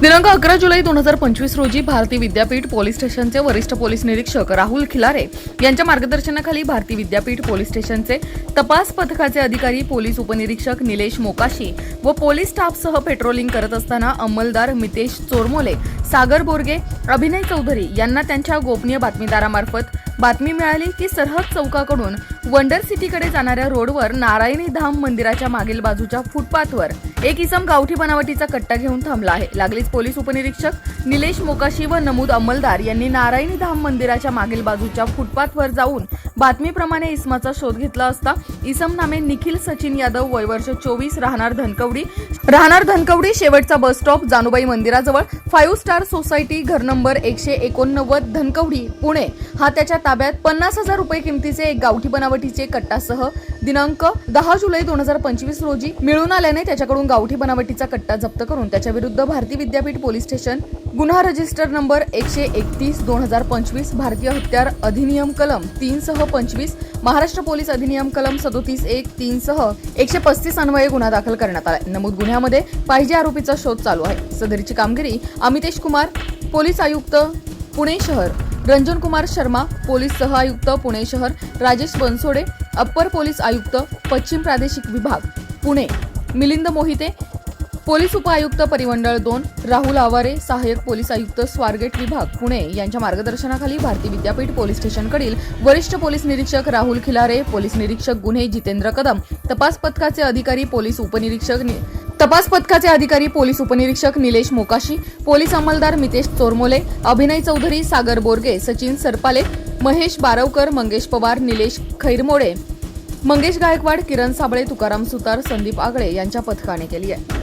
दिनांक अकरा जुलै दोन हजार पंचवीस रोजी भारती विद्यापीठ पोलीस स्टेशनचे वरिष्ठ पोलीस निरीक्षक राहुल खिलारे यांच्या मार्गदर्शनाखाली भारती विद्यापीठ पोलीस स्टेशनचे तपास पथकाचे अधिकारी पोलीस उपनिरीक्षक निलेश मोकाशी व पोलीस स्टाफसह पेट्रोलिंग करत असताना अंमलदार मितेश चोरमोले सागर बोरगे अभिनय चौधरी यांना त्यांच्या गोपनीय बातमीदारामार्फत बातमी मिळाली की सरहद चौकाकडून वंडर सिटीकडे जाणाऱ्या रोडवर नारायणी धाम मंदिराच्या मागील बाजूच्या फुटपाथवर एक इसम गावठी बनावटीचा कट्टा घेऊन थांबला आहे. लागलीच पोलीस उपनिरीक्षक निलेश मोकाशी व नमूद अंमलदार यांनी नारायणी धाम मंदिराच्या मागील बाजूच्या फुटपाथवर जाऊन बातमीप्रमाणे इसमाचा शोध घेतला असता इसम नामे निखिल सचिन यादव वय वर्ष चोवीस राहणार धनकवडी. राहणार धनकवडी शेवटचा बस स्टॉप जानुबाई मंदिराजवळ. फाईव्ह स्टार सोसायटी घर नंबर एकशे एकोणनव्वद धनकवडी पुणे. हा त्याच्या ताब्यात पन्नास हजार रुपये किमतीचे एक गावठी बनावटीचे कट्टासह दिनांक दहा जुलै दोन हजार पंचवीस रोजी मिळून आल्याने त्याच्याकडून गावठी बनावटीचा कट्टा जप्त करून त्याच्या विरुद्ध भारती विद्यापीठ पोलीस स्टेशन गुन्हा रजिस्टर नंबर एकशे एकतीस दोन हजार पंचवीस भारतीय हत्यार अधिनियम कलम तीन सह पंचवीस महाराष्ट्र पोलीस अधिनियम कलम सदोतीस एक तीन सह एकशे पस्तीस अन्वये गुन्हा दाखल करण्यात आला नमूद गुन्ह्यामध्ये पाहिजे आरोपीचा शोध चालू आहे. सदरीची कामगिरी अमितेश कुमार पोलीस आयुक्त पुणे शहर रंजन कुमार शर्मा पोलीस सह आयुक्त पुणे शहर राजेश बनसोडे अप्पर पोलीस आयुक्त पश्चिम प्रादेशिक विभाग पुणे मिलिंद मोहिते पोलीस उपआयुक्त परिमंडळ दोन राहुल आवारे सहाय्यक पोलीस आयुक्त स्वारगेट विभाग पुणे यांच्या मार्गदर्शनाखाली भारती विद्यापीठ पोलीस स्टेशनकडील वरिष्ठ पोलीस निरीक्षक राहुल खिलारे पोलीस निरीक्षक गुन्हे जितेंद्र कदम तपास पथकाचे अधिकारी पोलीस उपनिरीक्षक तपास पथकाचे अधिकारी पोलीस उपनिरीक्षक निलेश मोकाशी पोलीस अंमलदार मितेश चोरमोले अभिनय चौधरी सागर बोरगे सचिन सरपाले महेश बारवकर मंगेश पवार निलेश खैरमोडे. मंगेश गायकवाड किरण साबळे तुकाराम सुतार संदीप आगळे यांच्या पथकाने केली आहे.